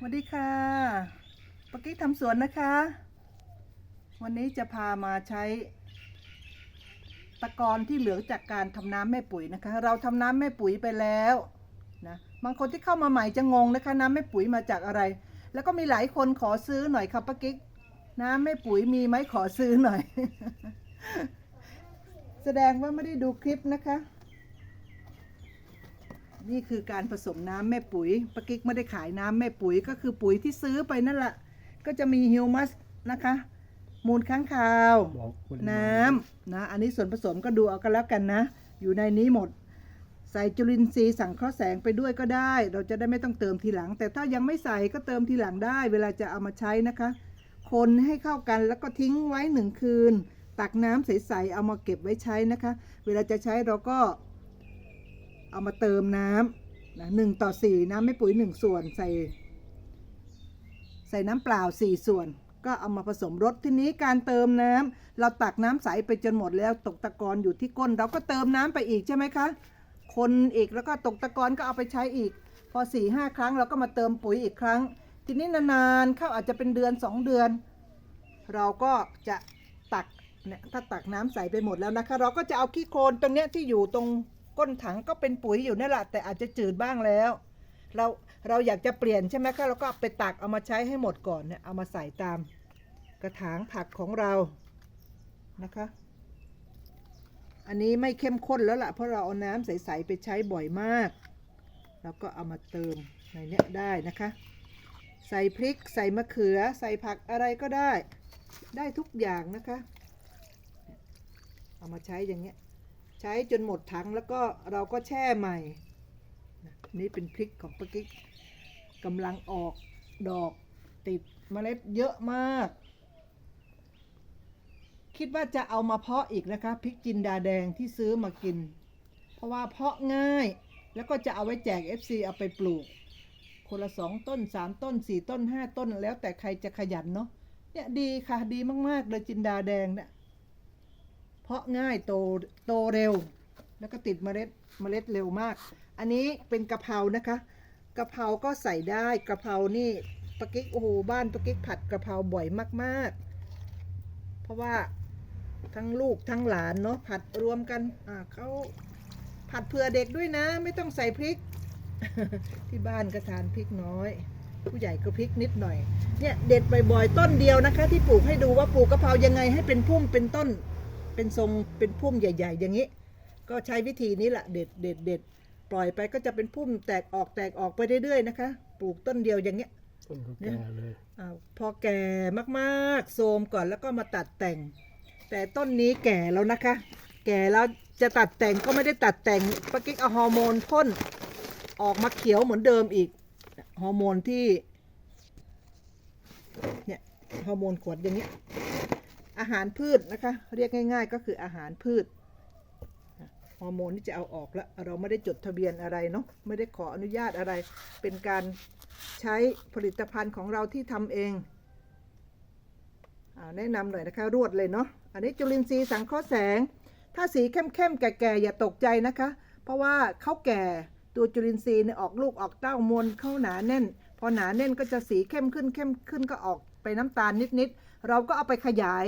สวัสดีค่ะปกกี้ทำสวนนะคะ วันนี้จะพามาใช้ ตะกอนที่เหลือจากการทำน้ำแม่ปุ๋ยนะคะ เราทำน้ำแม่ปุ๋ยไปแล้วนะบางคนที่เข้ามาใหม่จะงงนะคะน้ำแม่ปุ๋ยมาจากอะไร แล้วก็มีหลายคนขอซื้อหน่อยค่ะปกิ๊กน้ำแม่ปุ๋ยมีไหมขอซื้อหน่อย แสดงว่าไม่ได้ดูคลิปนะคะ นี่คือการผสมน้ำแม่ปุ๋ยปะกิ๊กไม่ได้ขายน้ำแม่ปุ๋ยก็คือปุ๋ยที่ซื้อไปนั่นแหละก็จะมีฮิวมัสนะคะ มูลค้างคาว บอกคนน้ำนะอันนี้ส่วนผสมก็ดูเอากันแล้วกันนะ อยู่ในนี้หมด ใส่จุลินทรีย์สังเคราะห์แสงไปด้วยก็ได้ เราจะได้ไม่ต้องเติมทีหลัง แต่ถ้ายังไม่ใส่ก็เติมทีหลังได้ เวลาจะเอามาใช้นะคะ คนให้เข้ากันแล้วก็ทิ้งไว้หนึ่งคืน ตักน้ำใสๆเอามาเก็บไว้ใช้นะคะ เวลาจะใช้เราก็ เอามาเติมน้ำนะหนึ่งต่อสี่น้ำไม่ปุ๋ยหนึ่งส่วนใส่ ใส่น้ำเปล่าสี่ส่วน ก็เอามาผสมรสทีนี้การเติมน้ำเราตักน้ำใสไปจนหมดแล้วตกตะกอนอยู่ที่ก้น เราก็เติมน้ำไปอีกใช่ไหมคะ คนอีกแล้วก็ตกตะกอนก็เอาไปใช้อีก พอสี่ห้าครั้งเราก็มาเติมปุ๋ยอีกครั้ง ทีนี้นานๆเข้าอาจจะเป็นเดือนสองเดือน เราก็จะตักเนี่ยถ้าตักน้ำใสไปหมดแล้วนะคะ เราก็จะเอาขี้โคลนตรงเนี้ยที่อยู่ตรง ก้นถังก็เป็นปุ๋ยอยู่นั่นแหละแต่อาจจะจืดบ้างแล้ว เราเราอยากจะเปลี่ยนใช่ไหมคะเราก็ไปตักเอามาใช้ให้หมดก่อนเนี่ยเอามาใส่ตามกระถางผักของเรานะคะ อันนี้ไม่เข้มข้นแล้วล่ะเพราะเราเอาน้ำใส ๆ ไปใช้บ่อยมากเราก็เอามาเติมในเนี้ยได้นะคะ ใส่พริกใส่มะเขือ ใส่ผักอะไรก็ได้ ได้ทุกอย่างนะคะ เอามาใช้อย่างเงี้ย ใช้จนหมดถังแล้วก็เราก็แช่ใหม่ นี่เป็นพริกของปะกิ๊กกำลังออกดอกติดเมล็ดเยอะมาก คิดว่าจะเอามาเพาะอีกนะคะพริกจินดาแดงที่ซื้อมากิน เพราะว่าเพาะง่ายแล้วก็จะเอาไว้แจก FC เอาไปปลูก คนละสองต้นสามต้นสี่ต้นห้าต้นแล้วแต่ใครจะขยันเนาะเนี่ยดีค่ะดีมาก ๆ เลยจินดาแดงเนี่ย เพาะง่ายโตโตเร็ว แล้วก็ติดเมล็ดเมล็ดเร็วมาก อันนี้เป็นกะเพรานะคะกะเพราก็ใส่ได้กะเพรานี่ปะกิ๊กโอ้โหบ้านปะกิ๊กผัดกะเพราบ่อยมากๆ เพราะว่าทั้งลูกทั้งหลานเนาะผัดรวมกันอ่าเขาผัดเผื่อเด็กด้วยนะ ไม่ต้องใส่พริก ที่บ้านก็ทานพริกน้อย ผู้ใหญ่ก็พริกนิดหน่อยเนี่ยเด็ดบ่อยๆต้นเดียวนะคะ ที่ปลูกให้ดูว่าปลูกกะเพรายังไงให้เป็นพุ่มเป็นต้น เป็นทรงเป็นพุ่มใหญ่ ๆ อย่างนี้ ก็ใช้วิธีนี้แหละเด็ดเด็ดเด็ดปล่อยไปก็จะเป็นพุ่มแตกออกแตกออกไปเรื่อยๆนะคะ ปลูกต้นเดียวอย่างเงี้ยต้นก็แก่เลยอาพอแก่มากๆโทรมก่อนแล้วก็มาตัดแต่ง แต่ต้นนี้แก่แล้วนะคะ แก่แล้วจะตัดแต่งก็ไม่ได้ตัดแต่งปะกิ๊กเอาฮอร์โมนพ่นออกมาเขียวเหมือนเดิมอีกฮอร์โมนที่เนี่ยฮอร์โมนขวดอย่างเงี้ย อาหารพืชนะคะ เรียกง่าย ๆ ก็คืออาหารพืชฮอร์โมนที่จะเอาออกแล้วเราไม่ได้จดทะเบียนอะไรเนาะไม่ได้ขออนุญาตอะไร เป็นการใช้ผลิตภัณฑ์ของเราที่ทำเองอแนะนำหน่อยนะคะรวดเลยเนาะอันนี้จุลินทรีย์สังเคราะห์แสง ถ้าสีเข้มๆแก่ๆอย่าตกใจนะคะ เพราะว่าเขาแก่ตัวจุลินทรีย์เนี่ยออกลูกออกเต้ามวลเข้าหนาแน่น พอหนาแน่นก็จะสีเข้มขึ้นเข้มขึ้นก็ออก ไปน้ำตาลนิดๆ เราก็เอาไปขยาย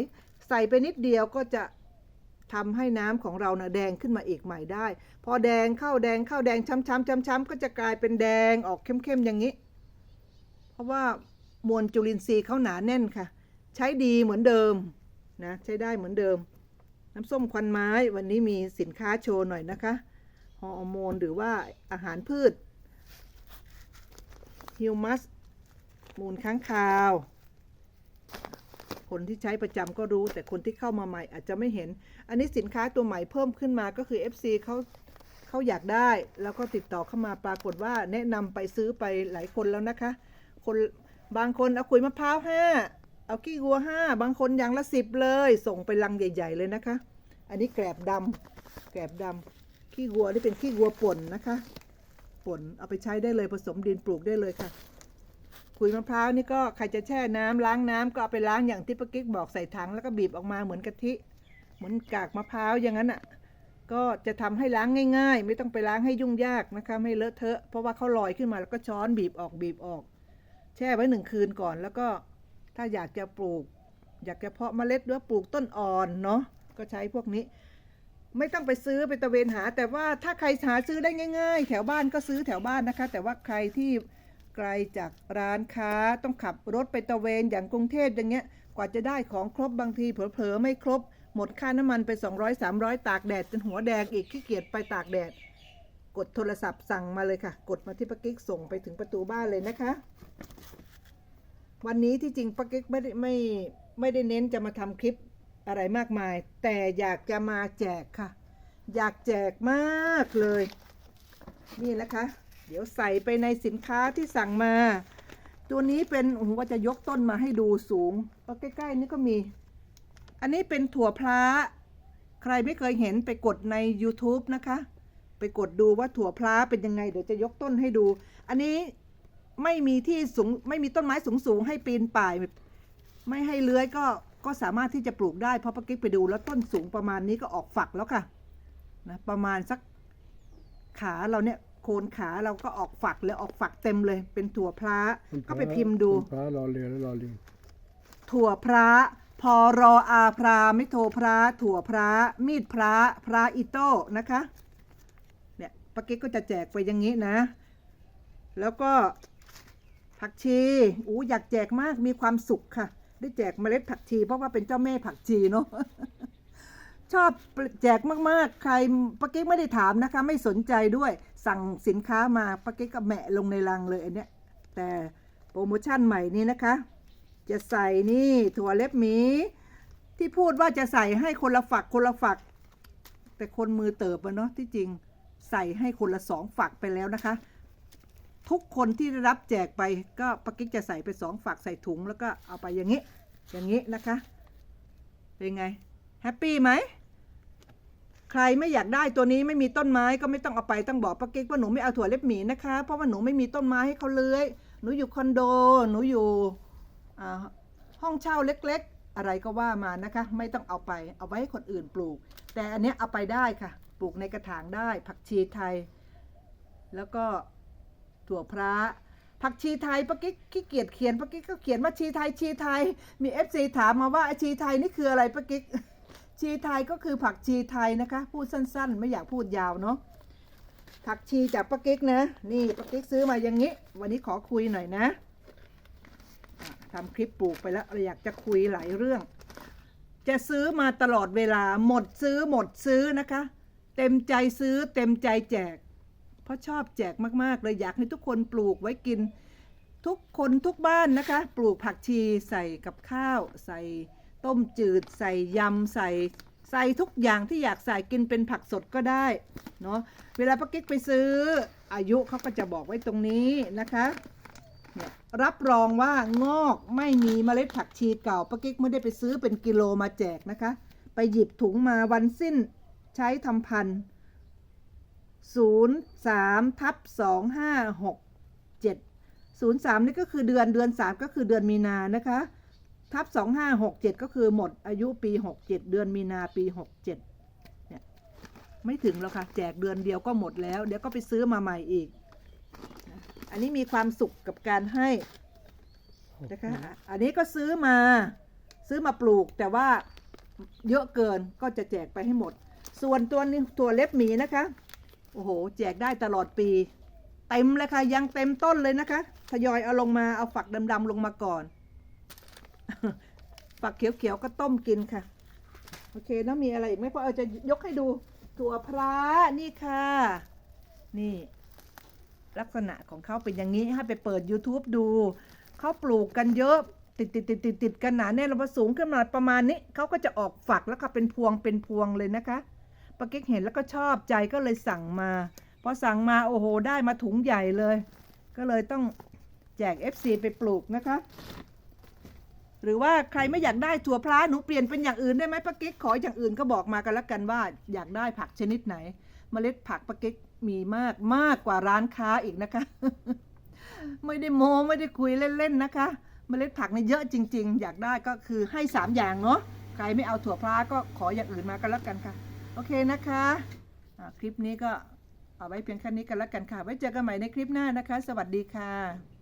ใส่ไปนิดเดียวก็จะทำให้น้ำของเรานะ่ะแดงขึ้นมาอีกใหม่ได้ พอแดงเข้าแดงเข้าแดงช้ำๆช้ำๆก็จะกลายเป็นแดงออกเข้มๆอย่างนี้ เพราะว่ามวลจุลินทรีย์เขาหนาแน่นค่ะ ใช้ดีเหมือนเดิมนะใช้ได้เหมือนเดิม น้ำส้มควันไม้วันนี้มีสินค้าโชว์หน่อยนะคะฮอร์โมนหรือว่าอาหารพืชฮิวมัสมูลค้างคาว คนที่ใช้ประจำก็รู้ แต่คนที่เข้ามาใหม่อาจจะไม่เห็น อันนี้สินค้าตัวใหม่เพิ่มขึ้นมาก็คือ FC เขาเขาอยากได้ แล้วก็ติดต่อเข้ามาปรากฏว่าแนะนำไปซื้อไปหลายคนแล้วนะคะ คนบางคนเอาขุยมะพร้าวห้าเอาขี้วัวห้าบางคนอย่างละสิบเลย ส่งไปลังใหญ่ ๆ เลยนะคะ อันนี้แกลบดำแกลบดำขี้วัวนี่เป็นขี้วัวป่นนะคะ ป่นเอาไปใช้ได้เลยผสมดินปลูกได้เลยค่ะ ขุยมะพร้าวนี่ก็ใครจะแช่น้ำล้างน้ำก็เอาไปล้างอย่างที่ป้ากิ๊กบอกใส่ถังแล้วก็บีบออกมาเหมือนกะทิเหมือนกากมะพร้าวอย่างนั้นอะก็จะทำให้ล้างง่าย ๆ ไม่ต้องไปล้างให้ยุ่งยากนะคะไม่เลอะเทอะเพราะว่าเขาลอยขึ้นมาแล้วก็ช้อนบีบออกบีบออก แช่ไว้หนึ่งคืนก่อนแล้วก็ถ้าอยากจะปลูก อยากจะเพาะเมล็ดหรือปลูกต้นอ่อนเนาะก็ใช้พวกนี้ ไม่ต้องไปซื้อไปตะเวนหา แต่ว่าถ้าใครหาซื้อได้ง่าย ๆ แถวบ้านก็ซื้อแถวบ้านนะคะ แต่ว่าใครที่ กลจากร้านค้าต้องขับรถไปตะเวนอย่างกรุงเทพอย่างเงี้ยกว่าจะได้ของครบบางทีเผลอๆไม่ครบ หมดค่าน้ำมันไป 200 300 ตากแดดจนหัวแดงอีกขี้เกียจไปตากแดด กดโทรศัพท์สั่งมาเลยค่ะ กดมาที่ปากิ๊กส่งไปถึงประตูบ้านเลยนะคะ วันนี้ที่จริงปากิ๊กไม่ได้ไม่ไม่ได้เน้นจะมาทำคลิปอะไรมากมาย แต่อยากจะมาแจกค่ะ อยากแจกมากเลย นี่นะคะ เดี๋ยวใส่ไปในสินค้าที่สั่งมา ตัวนี้เป็นโอ้โหว่าจะยกต้นมาให้ดูสูงก็ใกล้ ๆ นี่ก็มี อันนี้เป็นถั่วพล้าใครไม่เคยเห็นไปกดใน YouTube นะคะ ไปกดดูว่าถั่วพล้าเป็นยังไง เดี๋ยวจะยกต้นให้ดู อันนี้ไม่มีที่สูงไม่มีต้นไม้สูงสูงๆให้ปีนป่าย ไม่ให้เลื้อยก็ก็สามารถที่จะปลูกได้เพราะป้ากิ๊กไปดูแล้วต้นสูงประมาณนี้ก็ออกฝักแล้วค่ะนะประมาณสักขาเราเนี่ย โคนขาเราก็ออกฝักเลยออกฝักเต็มเลย เป็นถั่วพล้าก็ไปพิมพ์ดูพระรอเรือแล้วรอลิงถั่วพระพอรออาพราไม่โทพระ ถั่วพระ มีดพระ พระอิโต้นะคะเนี่ยปากิ๊กก็จะแจกไปอย่างนี้นะ แล้วก็ผักชีอู้อยากแจกมากมีความสุขค่ะ ได้แจกเมล็ดผักชี เพราะว่าเป็นเจ้าแม่ผักชีเนาะชอบแจกมากๆ ใครปากิ๊กไม่ได้ถามนะคะ ไม่สนใจด้วย สั่งสินค้ามาปากิ๊กก็แหมะลงในลังเลยอันเนี้ยแต่โปรโมชั่นใหม่นี้นะคะ จะใส่นี่ถั่วเล็บหมี ที่พูดว่าจะใส่ให้คนละฝักคนละฝัก แต่คนมือเติบอะเนาะที่จริงใส่ให้คนละสองฝักไปแล้วนะคะ ทุกคนที่ได้รับแจกไปก็ปากิ๊กจะใส่ไปสองฝักใส่ถุงแล้วก็เอาไปอย่างนี้ อย่างนี้นะคะ เป็นไงแฮปปี้ไหม ใครไม่อยากได้ตัวนี้ไม่มีต้นไม้ก็ไม่ต้องเอาไปต้องบอกป้ากิ๊กว่าหนูไม่เอาถั่วเล็บหมีนะคะ เพราะว่าหนูไม่มีต้นไม้ให้เขาเลื้อยหนูอยู่คอนโด หนูอยู่ห้องเช่าเล็กๆ อะไรก็ว่ามานะคะ ไม่ต้องเอาไปเอาไว้ให้คนอื่นปลูก แต่อันนี้เอาไปได้ค่ะ ปลูกในกระถางได้ ผักชีไทย แล้วก็ถั่วพระผักชีไทยป้ากิ๊กขี้เกียจเขียนป้ากิ๊กก็เขียนว่าชีไทยชีไทย มีเอฟซีถามมาว่าไอชีไทยนี่คืออะไรป้ากิ๊ก ชีไทยก็คือผักชีไทยนะคะ พูดสั้น ๆ ไม่อยากพูดยาวเนาะผักชีจากป้ากิ๊กนะ นี่ป้ากิ๊กซื้อมาอย่างนี้ วันนี้ขอคุยหน่อยนะทำคลิปปลูกไปแล้วเราอยากจะคุยหลายเรื่อง จะซื้อมาตลอดเวลาหมดซื้อหมดซื้อนะคะ เต็มใจซื้อเต็มใจแจก เพราะชอบแจกมากๆเลยอยากให้ทุกคนปลูกไว้กิน ทุกคนทุกบ้านนะคะ ปลูกผักชีใส่กับข้าวใส่ ต้มจืดใส่ยำใส่ใส่ทุกอย่างที่อยากใส่กินเป็นผักสดก็ได้เนาะเวลาป้ากิ๊กไปซื้ออายุเขาก็จะบอกไว้ตรงนี้นะคะเนี่ยรับรองว่างอกไม่มีเมล็ดผักชีเก่าป้ากิ๊กไม่ได้ไปซื้อเป็นกิโลมาแจกนะคะ ไปหยิบถุงมาวันสิ้นใช้ทำพันศูนย์สามทับสองห้าหกเจ็ดศูนย์สามนี่ก็คือเดือนเดือนสามก็คือเดือนมีนานะคะ ทับสองห้าหกเจ็ดก็คือหมดอายุปีหกเจ็ดเดือนมีนาปีหกเจ็ดเนี่ยไม่ถึงแล้วค่ะ แจกเดือนเดียวก็หมดแล้ว เดี๋ยวก็ไปซื้อมาใหม่อีก อันนี้มีความสุขกับการให้นะคะอะอันนี้ก็ซื้อมาซื้อมาปลูกแต่ว่าเยอะเกินก็จะแจกไปให้หมด ส่วนตัวนี้ตัวเล็บหมีนะคะโอ้โห แจกได้ตลอดปี เต็มเลยค่ะ ยังเต็มต้นเลยนะคะ ทยอยเอาลงมาเอาฝักดำๆลงมาก่อน ฝักเขียวๆก็ต้มกินค่ะ โอเคแล้วมีอะไรอีกไหมพราะเอาจะยกให้ดูถั่วพระนี่ค่ะ นี่ ลักษณะของเขาเป็นอย่างนี้ให้ไปเปิด YouTube ดู เขาปลูกกันเยอะ ติดติดติดติดติดกันหนาแน่นเราพอสูงขึ้นมาประมาณนี้ เขาก็จะออกฝักแล้วค่ะเป็นพวงเป็นพวงเลยนะคะปากิ๊กเห็นแล้วก็ชอบใจก็เลยสั่งมาพอสั่งมาโอ้โหได้มาถุงใหญ่เลย ก็เลยต้องแจก FC ไปปลูกนะคะ หรือว่าใครไม่อยากได้ถั่วพลาหนูเปลี่ยนเป็นอย่างอื่นได้ไหมป้ากิ๊กขออย่างอื่นก็บอกมากันแล้วกันว่า อยากได้ผักชนิดไหน เมล็ดผักป้ากิ๊กมีมากมากกว่าร้านค้าอีกนะคะ ไม่ได้โมไม่ได้คุยเล่นๆนะคะ เมล็ดผักนี่เยอะจริง ๆ อยากได้ก็คือให้สามอย่างเนาะใครไม่เอาถั่วพลาก็ขออย่างอื่นมากันแล้วกันค่ะ โอเคนะคะอ่าคลิปนี้ก็เอาไว้เพียงแค่นี้กันแล้วกันค่ะ ไว้เจอกันใหม่ในคลิปหน้านะคะ สวัสดีค่ะ